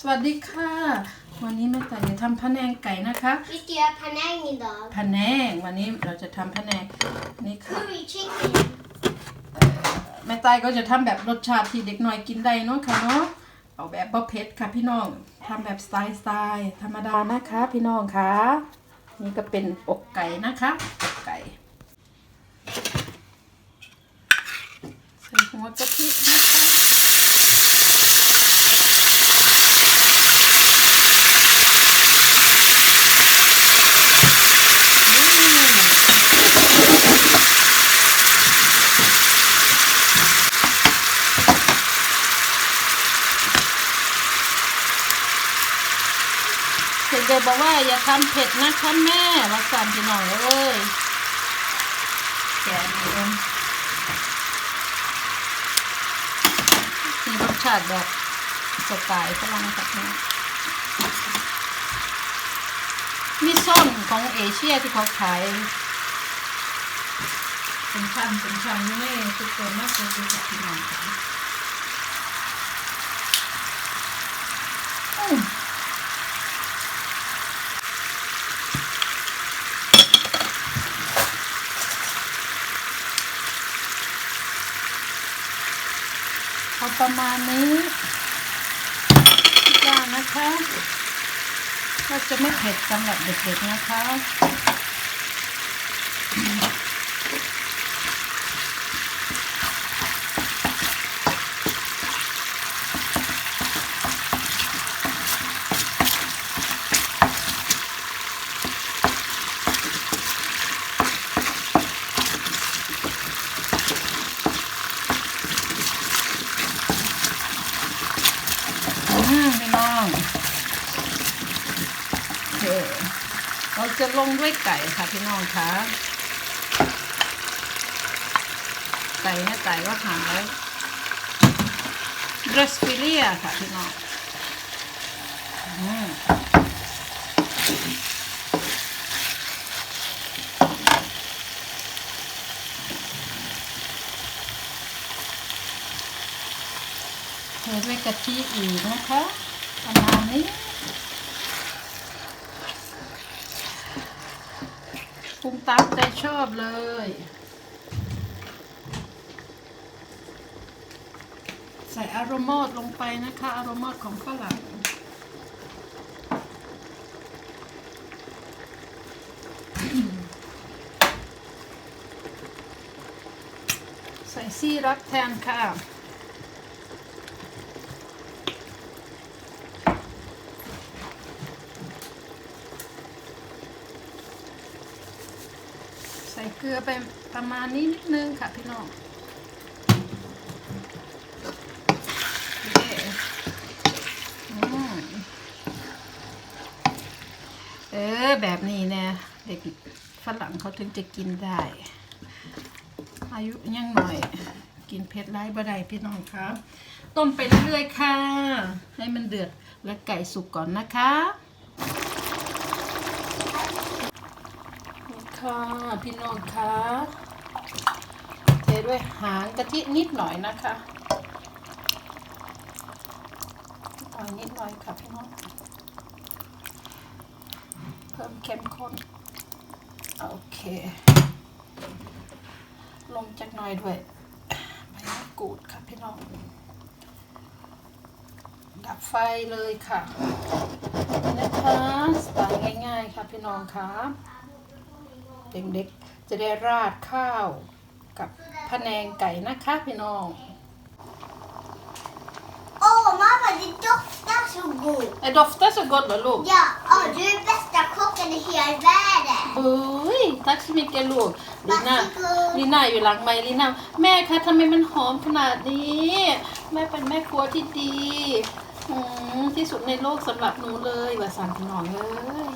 สวัสดีค่ะ วันนี้แม่ต่ายจะทำพะแนงไก่นะคะ Vi ska göra panang idag. พะแนงวันนี้เราจะทำพะแนงนี่ค่ะ Curry chicken. แม่ตายก็จะทำแบบรสชาติที่เด็กน้อยกินได้เนาะค่ะเนาะเอาแบบบ่เผ็ดค่ะพี่น้องทำแบบสไตล์สไตล์ธรรมดานะคะ พี่น้องค่ะ นี่ก็เป็นอกไก่นะคะอกไก่ใส่หัวกะทินะคะอืม เด็กๆ บอกว่าอย่าทำเผ็ดนะคะแม่รักษาพี่น้องเอ้ยแกะนี่เองมีรสชาติแบบสไตล์ฝรั่งครับแม่มีซ่อนของเอเชียที่เขาขายเป็นชั้นเป็นชั้นอยู่ในทุกคนมากเลยค่ะพี่น้องค่ะอืม เอาประมาณนี้กอย่างนะคะ ก็จะไม่เผ็ดสำหรับเด็กๆนะคะ อืมพี่น้องโอ เคเราจะลงด้วยไก่ค่ะพี่น้องคะไก่เนี่ยไก่ว่าหางไว้ดรสฟิเลียค่ะพี่น้องอืมเทด้วยกะทิอีกนะคะ ประมาณนี้ปรุงตามใจชอบเลยใส่อารมอดลงไปนะคะ อารมอดของฝรั่งใส่ซี่รักแทนค่ะ ใส่เก ลือไปประมาณนี้นิดนึงค่ะพี่น้องเออแบบนี้เนี่ยเด็กฝรั่งเขาถึงจะกินได้ อายุยังหน่อย กินเผ็ดไร้บ่ได้พี่น้องครับ ต้มไปเรื่อยๆค่ะ ให้มันเดือดและไก่สุกก่อนนะคะ นี่ ค่ะพี่น้องคะเทด้วยหางกะทินิดหน่อยนะคะหน่อยนิดหน่อยค่ะพี่น้องเพิ่มเข้มข้นโอเค ลงจากหน่อยด้วยใบมะกรูดค่ะพี่น้องดับไฟเลยค่ะนี่นะคะสไตล์ง่ายๆค่ะพี่น้องคะ เด็กๆจะได้ราดข้าวกับพะแนงไก่นะคะพี่น้อง Åh mamma, det doftar så gott. ไอ้ดอฟเตอร์สกดเหรอลูก Ja, ja, du är bästa kocken i hela världen. เฮ้ยทักสมิเกลูกลีน่า Varsågod. ลีน่าอยู่หลังไมค์ลีน่าแม่คะทำไมมันหอมขนาดนี้ แม่เป็นแม่ครัวที่ดีอืมที่สุดในโลกสำหรับหนูเลยว่าสั่งพี่น้องเลย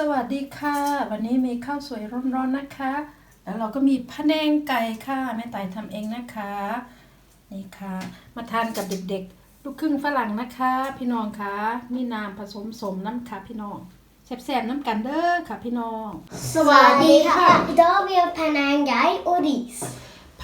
สวัสดีค่ะ วันนี้มีข้าวสวยร้อนๆนะคะ แล้วเราก็มีพะแนงไก่ค่ะแม่ต่ายทำเองนะคะนี่ค่ะ มาทานกับเด็กๆ ลูกครึ่งฝรั่งนะคะ พี่น้องคะมีน้ำผสมสมน้ำค่ะพี่น้องแซ่บๆน้ำกันเด้อค่ะพี่น้อง Swadika. Idag har vi panangai och ris. พะแนงไก่ ค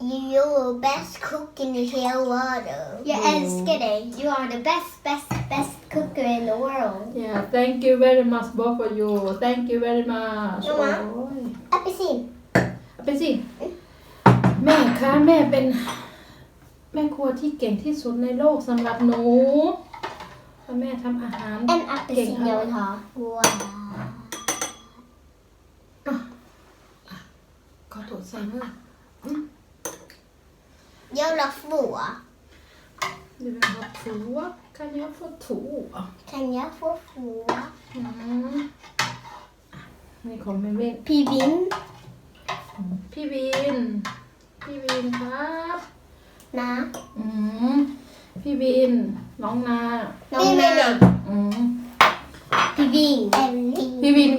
you're best cook in the whole world. Jag Oh. älskar dig. You are the best, best, best cooker in the world. Yeah, thank you very much both of you. Thank you very much. Mamma. โอ้ย Apelsin. เป็นสิ แม่คะแม่เป็น แม่ครัวที่เก่งที่สุดในโลกสำหรับหนูเพราะแม่ทำอาหาร En apelsin jag vill ha. Wow. ขอตรวจใส่มือ Jag vill ha två. ดูเป็นแบบถูอะ kan jag få två Kan jag få två? อืมนี่ของแม่เว้น Pivin. พี่วิน พี่วินครับ Na. อืมพี่วิน น้องนา Nonna. อืม Pivin. พี่วิน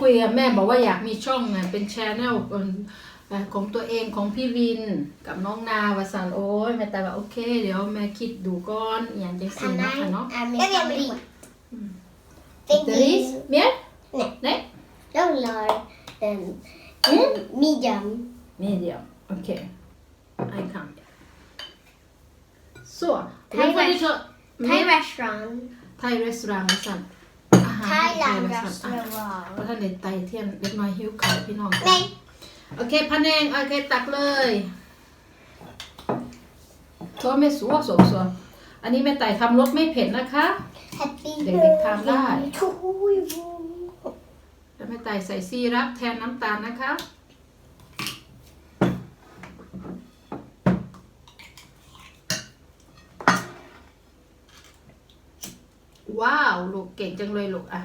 คุยกับแม่บอกว่าอยากมีช่องไงเป็นชแนลของตัวเองของพี่วินกับน้องนาวาสันโอ้ยแม่แต่ว่าโอเค เดี๋ยวแม่คิดดูก่อนอย่างจังสินะคะเนาะ är min favorit. เดลิสเมีย Nej. เน็ก Jag vill ha den Mm. medium. มีเดียวโอเคไอคัม så Thai nu får ni rest- ta Thai restaurant. ไทย หาร Thailand ไทย restaurant อะ restaurant. เพราะท่านเด็กไตเที่ยงเล็กน้อยหิวเขาวพี่น้อง Nej. โอเคพะแนงโอเคตักเลยก็ไม่สัวสวสวอันนี้แม่ไต่ทำรสไม่เผ็ดนะคะ Happy Dik-dik tandlar. birthday to you. แล้วแม่ไต่ใส่ซีรัปแทนน้ำตาลนะคะ ว้าวลูกเก่งจังเลยลูกอะ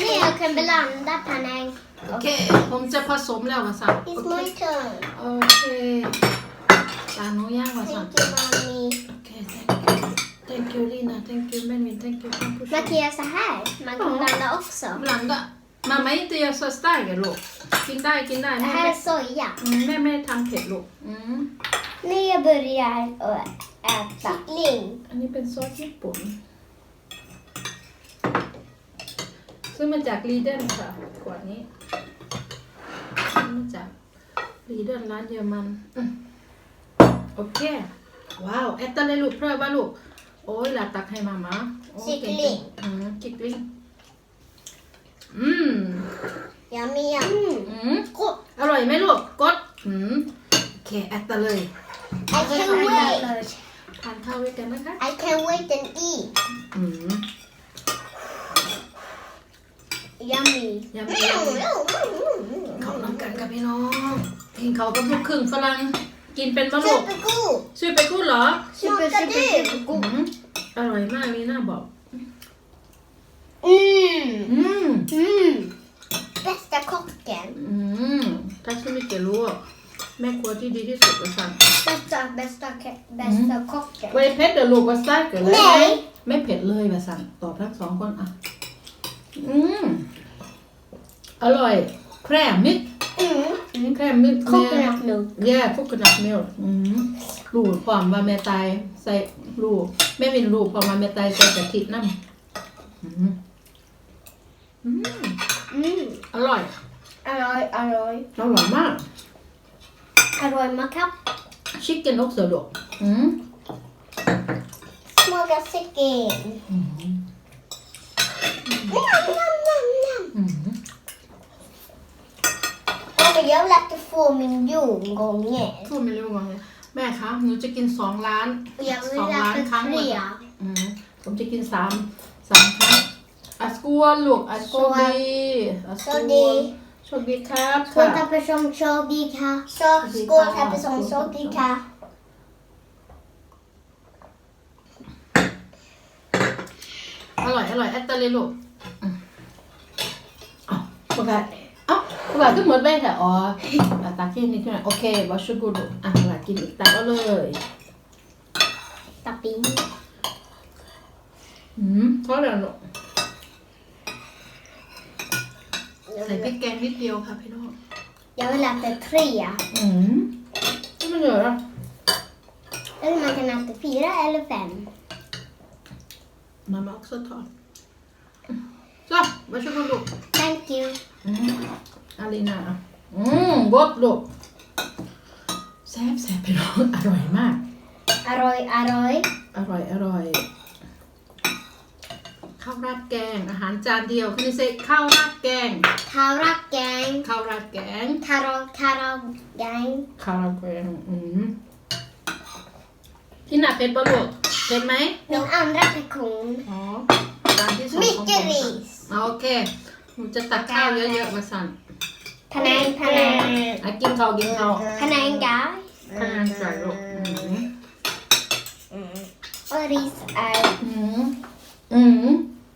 Nu jag kan blanda panang. โอเค ผมจะผสมแล้ววะสัน It's โอเค my turn. โอเคตาหนูย่างวะสัน Thank you mommy. โอเค thank you thank you Lina thank you Melvin thank you ท่านผู้ช Man ม kan göra så här. Man kan Ja. blanda också. blanda mamma inte gör så stark ลูกกินได้กินได้ Det แม่ här ไม่ är soja. อืมแม่ไม่ได้ทำเผ็ดลูกอืม När jag börjar att äta. Kyckling. อันนี้เป็นซอสญี่ปุ่น ซื้อมาจากรีเดนค่ะขวดนี้ซื้อมาจากรีเดนร้านเยอรมันอืมโอเค ว้าวแอตเตอร์เลยลูกเพราะว่าลูก โอ้ยลาตักให้มามาโอ้เก่งจังอืมกิกลิงอืม Yummy yummy. อืมอร่อยไหมลูกกดอืมโอเคแอดตะเลย I can wait. ทานข้าวด้วยกันนะคะ I can wait and eat. อืม Yummy. ยำยำเขาน้ำกันกับพี่น้องกินเขากับลูกครึ่งฝรั่งกินเป็นปะลูก Supergod. ช่วยไปกู้เหรอ Super, super, อื supergod. มอร่อยมากนี่น่าบอก Mm. อืม Mm. Bästa kocken. อืมถ้าช่วยไม่เกี่ยวรู้อะแม่ครัวที่ดีที่สุดเลยสั่ง Bästa, bästa, ke- bästa kocken. ไว้เผ็ดเดี๋ยวลูกว่าซ่าเกิดเลยไหนไม่เผ็ดเลยมาสั่งตอบทั้งสองคนอะอืม อร่อยแครมมิด Mm. แครมมิด Coconut milk. แย่พวกกระดับเมลอืมลูกความว่าแม่ตายใส่ลูกแม่วินลูกความว่าแม่ตายใส่กะทิน้ำอืมอืม Mm. อร่อย Arroy, arroy. อร่อยมาก Arroy makapp. ชิคเก้นอกเสือดกอืม Smaga chicken. อืม Mamma, jag vill att du får min jordgången. พูดไม่รู้ว่าไงแม่คะหนูจะกินสองล้าน Och jag สอง vill ล้าน att ครั้ง du หมด tre. อืมผมจะกินสามสามครั้งอาสกวนลูกอาสกวนดีอาสกวนดีโชคดีครับ Skål ค่ะ till person Shobika. Så, skål till person Shobika. อร่อยอร่อยแอตเตอร์เลยลูกอืมเอ้าโอเค เอ้าโอเคก็เหมือนแม่แต่อ๋ออะตากินนิดหน่อยโอเควาชูกูลูกอะโอเคกินอีกตักเอาเลย Tapping. อืมทอดแล้วลูกใส่พริกแกงนิดเดียวค่ะพี่น้อง Jag vill äta tre. อืมไม่มันเหลือ Eller man kan äta fyra eller fem. Mamma också tar. Så, varsågod ลูก Thank you. อืม อาลีนาอืมกดลูกแซ่บแซ่บพี่น้อง อร่อยมาก Aroy, aroy. อร่อยอร่อยข้าวราดแกง อาหารจานเดียวคือเซข้าวราดแกง Taragang. ข้าวราดแกง Taro, taragang. ข้าวราดแกงอืมพี่หนาเป็นปะลูกเป็นไหม Min andra portion. อ๋อจานที่สองของผม Mycket ris. อ๋อโอเค หนูจะตักข้าวเยอะๆมาสั่น Panang, panang. อะกินข้าวกินข้าว Panang, guys. ทำงานใส่ลูกอืม Och ris är อืมอืม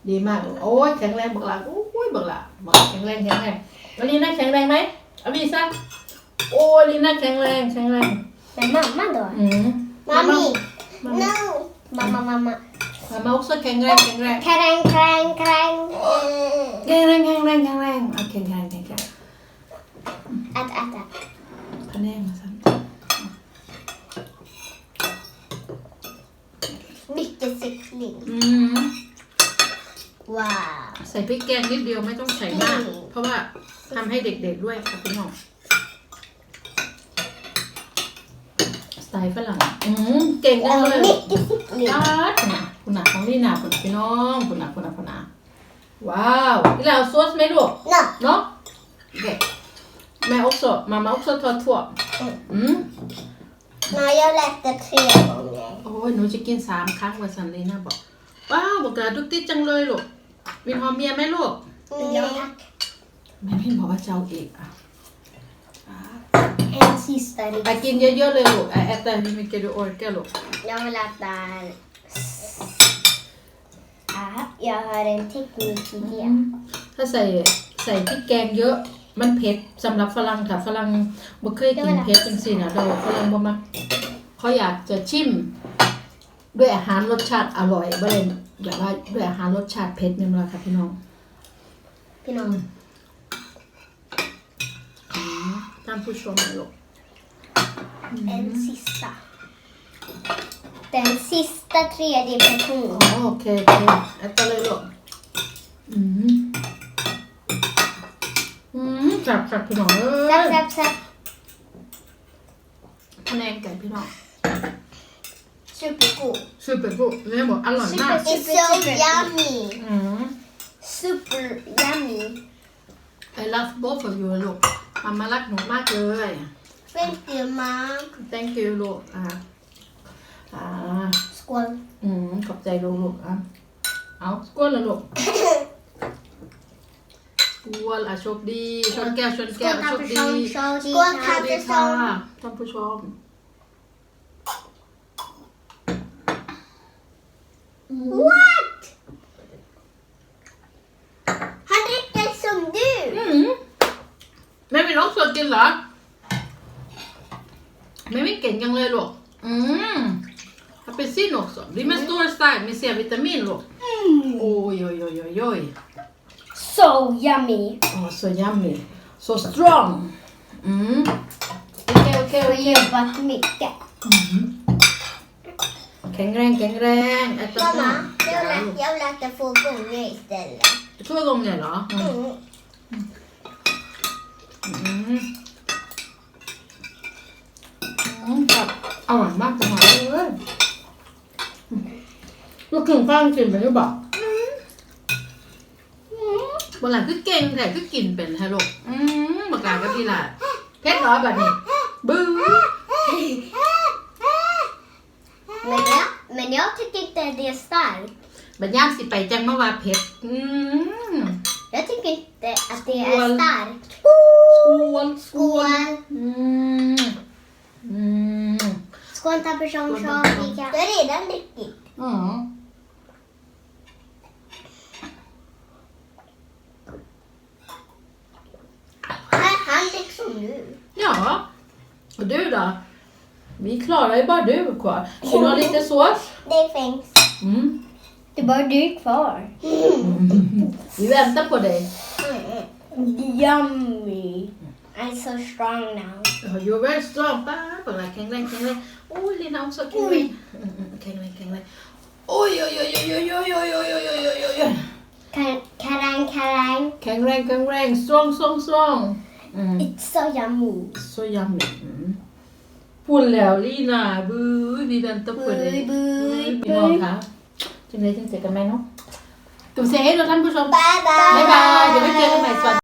ดีมากโอ้ยแข็งแรงบักหลังโอ้ยบักหลังบักแข็งแรงแข็งแรงอลีน่าแข็งแรงไหมอลีซ่าโอ้ยอลีน่าแข็งแรงแข็งแรง Men mamma då? อืม Mami. มา No. Mamma, mamma. มามา också แข็งแรงแข็งแรง Krang, krang, krang. แข็งแรงแข็งแรงแข็งแรงโอเคแข็งแรงแข็งแรง Ät, ät, ät. พะแนงมาสั่น Mycket cykling. อืม Wow. ใส่พริกแกงนิดเดียวไม่ต้องใส่มาก เพราะว่าทำให้เด็กๆด้วยค่ะพี่น้องสไตล์ฝรั่งอืมเก่งจังเลย Mycket cykling. ยาดนะคุณหนา ของลี่นาคุณพี่น้องคุณหนาคุณหนาคุณหนาว้าวนี่เราซอสไหมลูก No. เนาะโอเคแม่ också mamma också tar två อืม No, jag läste tre gånger. โอ้ยหนูจะกินสามครั้งวันสันเลยนะบอก ว้าวบอกกาดุกติดจังเลยลูก วินหอมเมียไหมลูก Ja, tack. แม่พี่บอกว่าจะเอาอีกอะ En sista ไป ris. กินเยอะๆเลยลูกไอแอตแต่ hur mycket du orkar ลูก Jag vill äta... Ah, jag har en teknikidé. ถ้าใส่ใส่พริกแกงเยอะมันเผ็ดสำหรับฝรั่งค่ะฝรั่งบ่เคยกินเผ็ดจังซี่นะเราฝรั่งบ่มักเขาอยากจะชิม ด้วยอาหารรสชาติอร่อยบ่ได้แบบว่าด้วยอาหารรสชาติเผ็ดนี่มั้งค่ะพี่น้อง Pinon. อืมท่านผู้ชมนะลูก En sista. Den sista tredje อ๋อ portionen. โอเคโอเคแอตแต่เลยลูกอืมอืมจับจับพี่น้องเอ้ Zapp, ย zapp, zapp. คะแนนไก่พี่น้อง Supergod. ซูเปอร์กูแม่บอกอร่อยมาก It's so yummy. อืม Super yummy. I love both of you ลูกมามารักหนูมากเลย Thank you, mom. thank you ลูกอ่าอ่า Skål. อืมขอบใจลูกลูกอะเอาสกวนเลยลูกสกวนอะโชคดีชนแก้วชนแก้ว Skål, โชคดี Tapperson. Skål, สวัสดีค่ะ Tapperson. ท่านผู้ชม What? Han dricker som du. อืมแม่วิน också กินเหรอแม่วินเก่ Apelsin också. det Blir med mm. stor stark med C-vitamin då. Mm. Oj, oj, oj, oj, oj. So yummy. Oh, so yummy. So strong. Mm. Okej, okej, okej. jobbat mycket. Mm. Kängräng, kängräng. Äta Mamma, jag vill, äta två gånger istället. Två gånger då? Mm. Mm. Mm. Mm. Mm. ลูกถึงฟังกินเป็นหรือเปล่าบนหลังคือเก่งแต่คือกินเป็นฮะลูกอืมบักหลากับพี่หลาเพชรร้อยแบบนี้ บื้อ Men jag, men jag tycker inte det är starkt. บัญญัติสิไปจังมาว่าเพชรอืม Jag tycker inte att det Skål. är starkt. สกวนสกวน Skål. อืมอืม Skål Tapperson, Skål, Sean, Tapperson. Fika. Du har redan druckit. อ๋อ Vi klarar ju bara du kvar. Vill du ha lite sås? Det finns. Mm. Det är bara du kvar. Mm. Vi väntar på dig. Yummy. I'm so strong now. You're very strong. Bara kringling, kringling. Oh, Lina också kringling. Kringling, kringling. Oj, oj, oj, oj, oj, oj, oj, oj, oj, oj, oj, oj. Karang, karang. Kangren, kangren. Strong, strong, strong. Mm. It's so yummy. So yummy. Mm. มพูดแล้วลีน่าบื้อวีแวนตั้งกว่าเดย์ Buy, buy, พี่น้องคะจึงเลยจึงเจอกันไหมเนาะกลุ่มเซให้เราท่านผู้ชม Bye bye. บ๊ายบาย เดี๋ยวไว้เจอกันใหม่สวัสดี